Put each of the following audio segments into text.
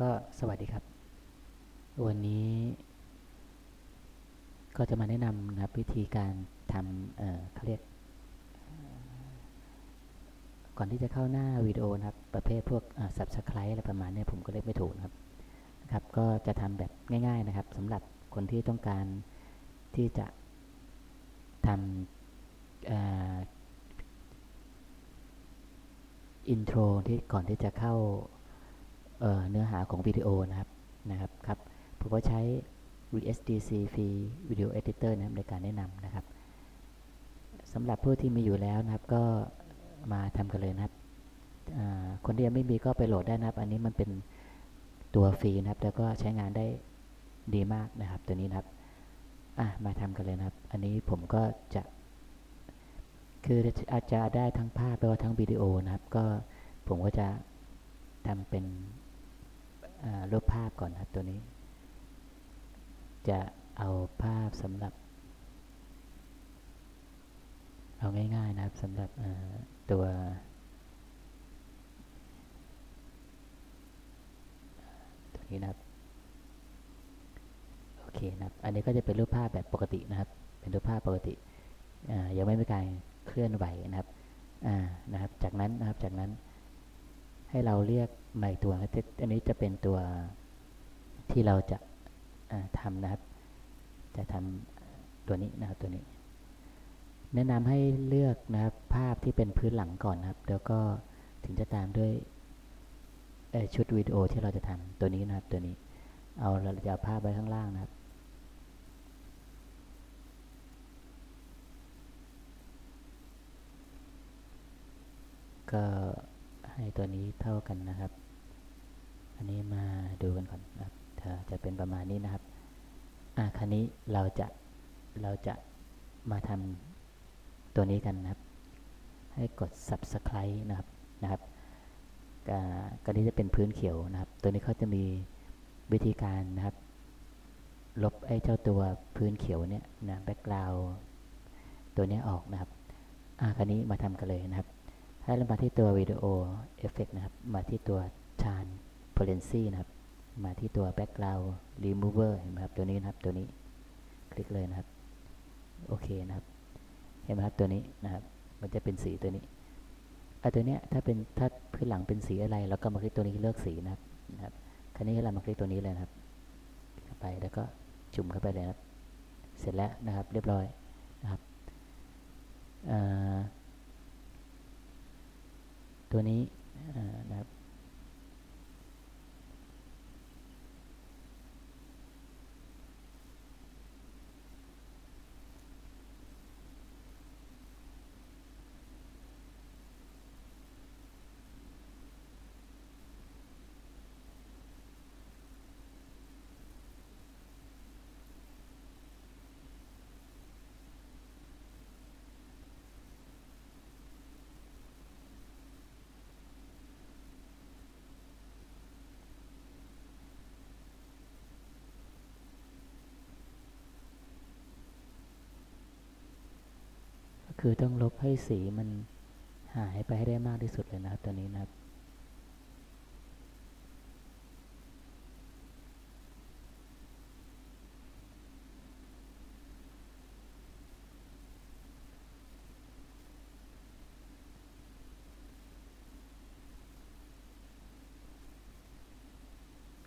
ก็สวัสดีครับ วันนี้ ก็จะมาแนะนำนะครับวิธีการทำเอ่อเขาเรียก ก่อนที่จะเข้าหน้าวิดีโอนะครับ ประเภทพวกอ่า subscribe อะไรประมาณนี้ผมก็เรียกไม่ถูกนะครับนะครับ ก็จะทำแบบง่าย ๆนะครับสำหรับคนที่ต้องการที่จะทำอินโทรที่ก่อนที่จะเข้า เเนื้อหาของวิดีโอนะครับนะครับครับผมก็ใช้ VSDC Free Video Editor นะครับในการแนะนำนะครับสำหรับผู้ที่มีอยู่แล้วนะครับก็มาทำกันเลยนะครับคนที่ยังไม่มีก็ไปโหลดได้นะครับ อันนี้มันเป็นตัวฟรีนะครับ แล้วก็ใช้งานได้ดีมากนะครับ ตัวนี้นะครับอะมาทำกันเลยนะครับ อันนี้ผมก็จะ คืออาจจะได้ทั้งภาพแล้วก็ทั้งวิดีโอนะครับ ก็ผมก็จะทำเป็น รูปภาพก่อนนะครับตัวนี้ จะเอาภาพสำหรับ เอาง่ายๆนะครับสำหรับตัวตัวนี้นะครับโอเคนะครับ อันนี้ก็จะเป็นรูปภาพแบบปกตินะครับ เป็นรูปภาพปกติยังไม่มีการเคลื่อนไหวนะครับนะครับ จากนั้นนะครับจากนั้น ให้เราเรียกใหม่ตัวอันนี้จะเป็นตัวที่เราจะทำนะครับ จะทำตัวนี้นะครับตัวนี้ แนะนำให้เลือกนะครับภาพที่เป็นพื้นหลังก่อนนะครับ แล้วก็ถึงจะตามด้วยชุดวิดีโอที่เราจะทำตัวนี้นะครับตัวนี้ เอาเราจะเอาภาพไว้ข้างล่างนะครับก็ ให้ตัวนี้เท่ากันนะครับ อันนี้มาดูกันก่อนนะครับจะจะเป็นประมาณนี้นะครับอะคราวนี้เราจะเราจะมาทำตัวนี้กันนะครับ ให้กด subscribe นะครับนะครับอ่าก็นี้จะเป็นพื้นเขียวนะครับ ตัวนี้เขาจะมีวิธีการนะครับ ลบไอ้เจ้าตัวพื้นเขียวเนี่ยนะ background ตัวนี้ออกนะครับอะคราวนี้มาทำกันเลยนะครับ ให้เรามาที่ตัววิดีโอเอฟเฟกนะครับ มาที่ตัว transparency นะครับ มาที่ตัว background remover เห็นไหมครับตัวนี้นะครับตัวนี้คลิกเลยนะครับ โอเคนะครับ เห็นไหมครับตัวนี้นะครับ มันจะเป็นสีตัวนี้ไอ้ตัวเนี้ยถ้าเป็นถ้าพื้นหลังเป็นสีอะไรเราก็มาคลิกตัวนี้เลือกสีนะครับนะครับคราวนี้เรามาคลิกตัวนี้เลยนะครับไปแล้วก็จุ่มเข้าไปเลยนะครับ เสร็จแล้วนะครับ เรียบร้อยนะครับอ่า ตัวนี้นะครับ ก็ คือต้องลบให้สีมันหายไปให้ได้มากที่สุดเลยนะครับตัวนี้นะครับ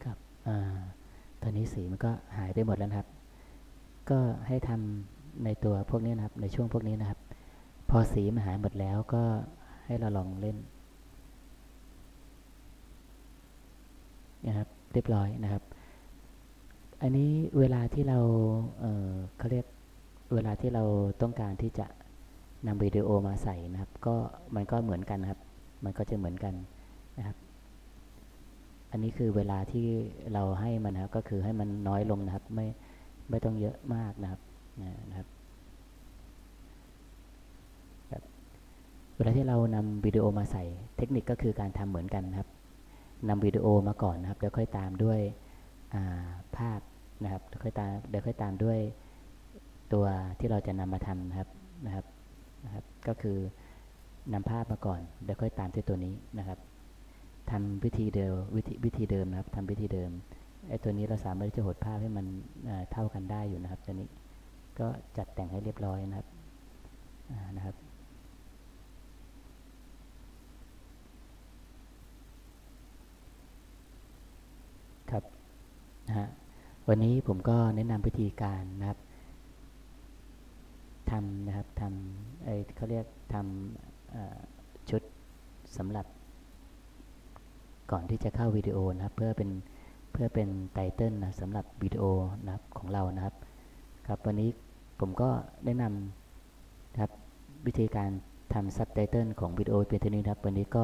ครับอ่าตอนนี้สีมันก็หายไปหมดแล้วนะครับ ก็ให้ทำในตัวพวกนี้นะครับ ในช่วงพวกนี้นะครับ พอสีมันหายหมดแล้วก็ให้เราลองเล่นนะครับเรียบร้อยนะครับ อันนี้เวลาที่เราเออเขาเรียกเวลาที่เราต้องการที่จะนำวิดีโอมาใส่นะครับ ก็มันก็เหมือนกันครับ มันก็จะเหมือนกันนะครับ อันนี้คือเวลาที่เราให้มันครับก็คือให้มันน้อยลงนะครับ ไม่ไม่ต้องเยอะมากนะครับนะครับ เวลาที่เรานำวิดีโอมาใส่เทคนิคก็คือการทำเหมือนกันนะครับนำวิดีโอมาก่อนนะครับแล้วค่อยตามด้วยภาพนะครับแล้วค่อยตามเดี๋ยวค่อยตามด้วยตัวที่เราจะนำมาทำนะครับนะครับนะครับ ก็คือนำภาพมาก่อนแล้วค่อยตามด้วยตัวนี้นะครับทำวิธีเดิมวิธีวิธีเดิมนะครับทำวิธีเดิมไอ้ตัวนี้เราสามารถที่จะหดภาพให้มันเท่ากันได้อยู่นะครับตัวนี้ก็จัดแต่งให้เรียบร้อยนะครับนะครับ นะฮะวันนี้ผมก็แนะนำวิธีการนะครับทำนะครับทำไอเขาเรียกทำชุดสำหรับ ก่อนที่จะเข้าวิดีโอนะครับ เพื่อเป็นเพื่อเป็นไตเติลนะสำหรับวิดีโอนะครับของเรานะครับ ครับวันนี้ผมก็แนะนำนะครับวิธีการทำซับไตเติลของวิดีโอเพียงเท่านี้นะครับ วันนี้ก็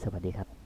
สวัสดีครับ